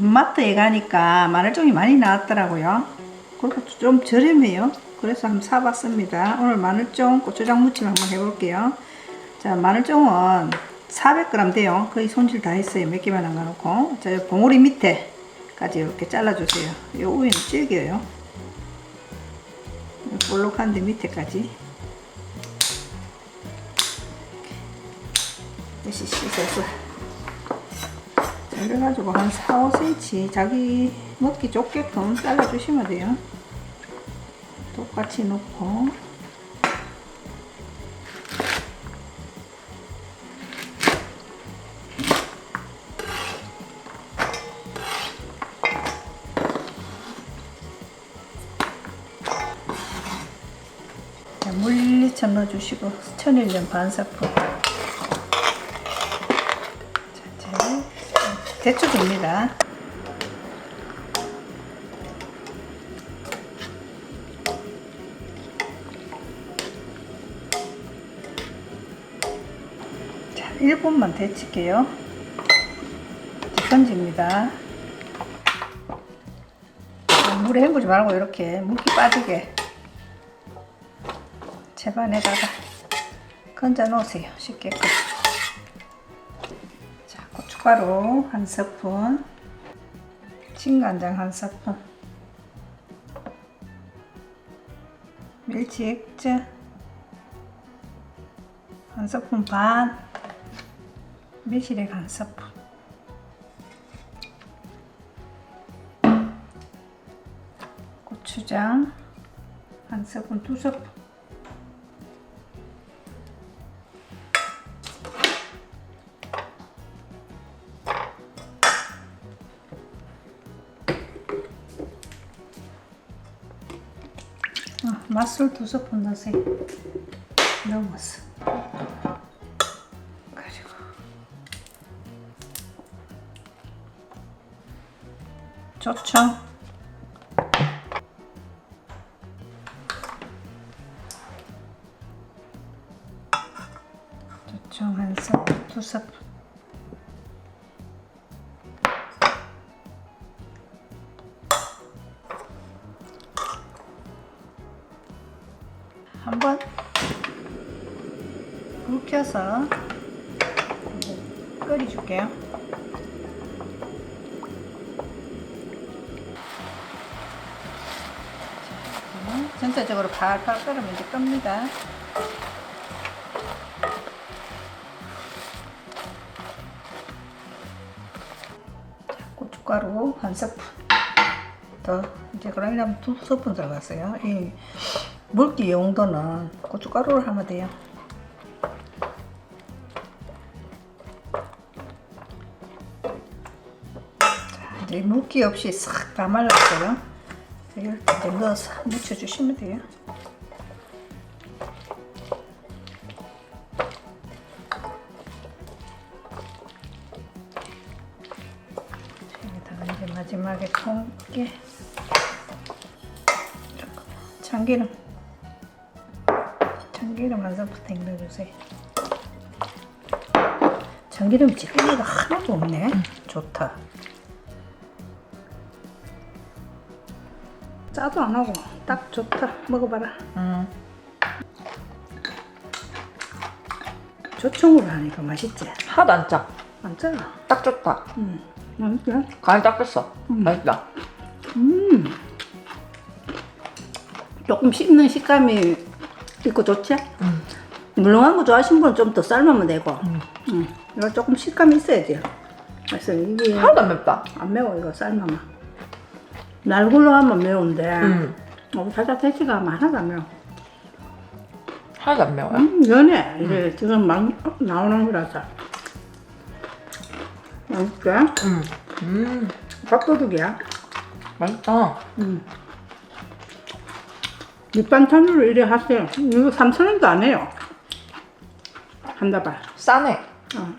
마트에 가니까 마늘종이 많이 나왔더라고요. 그리고 좀 저렴해요. 그래서 한번 사봤습니다. 오늘 마늘종 고추장 무침 한번 해볼게요. 자, 마늘종은 400g 돼요. 거의 손질 다 했어요. 몇 개만 남겨놓고. 자, 이 봉우리 밑에까지 이렇게 잘라주세요. 이 우에는 질겨요. 볼록한데 밑에까지. 다시 씻어서. 자, 이래가지고 한 4, 5cm 자기 먹기 좋게끔 잘라주시면 돼요. 똑같이. 자, 물리쳐 넣어주시고 천일염 반 스푼. 대추 됩니다. 자, 1분만 데칠게요. 던집니다. 물에 헹구지 말고 이렇게 물기 빠지게 제반에다가 건져 놓으세요. 쉽게끔. 자, 고춧가루 한 스푼, 진간장 한 스푼, 멸치 액젓 한 스푼 반, 매실액 한 스푼. 고추장 한 스푼, 두 스푼. 어, 맛술 두 스푼 넣으세요. 넣었어. 그리고 조청. 조청 한 스푼, 두 스푼. 한번 불 켜서 끓여줄게요. 자, 전체적으로 팔팔 끓으면 이제 끕니다. 자, 고춧가루 한 스푼 더 이제 그러려면 두 스푼 들어갔어요. 이 물기 용도는 고춧가루를 하면 돼요. 자, 이제 물기 없이 싹 다 말랐어요. 이렇게 넣어서 묻혀주시면 돼요. 마지막에 통깨 참기름 참기름 한 스푼 넣어주세요 참기름 찌개가 하나도 없네 좋다 짜도 안 하고 딱 좋다 먹어봐라 음. 조청으로 하니까 맛있지? 하나도 안 짜. 안 짜? 딱 좋다. 응 맛있어? 간이 딱 됐어. 음. 맛있다. 음 조금 씹는 식감이 있고 좋지? 음. 물렁한 거 좋아하시는 분은 좀 더 삶으면 되고 음. 음. 이거 조금 식감이 있어야지 그래서 이게 하나도 안 맵다. 안 매워 이거 삶으면 날굴로 하면 매운데 음. 어, 살짝 대치가 하나도 안 매워 하나도 안 매워요. 음, 연해 이게 지금 막 나오는 거라서 맛있게 음. 음. 밥도둑이야 맛있다. 음. 밑반찬으로 이래 하세요. 이거 3,000원도 안 해요. 한 다발. 싸네. 어,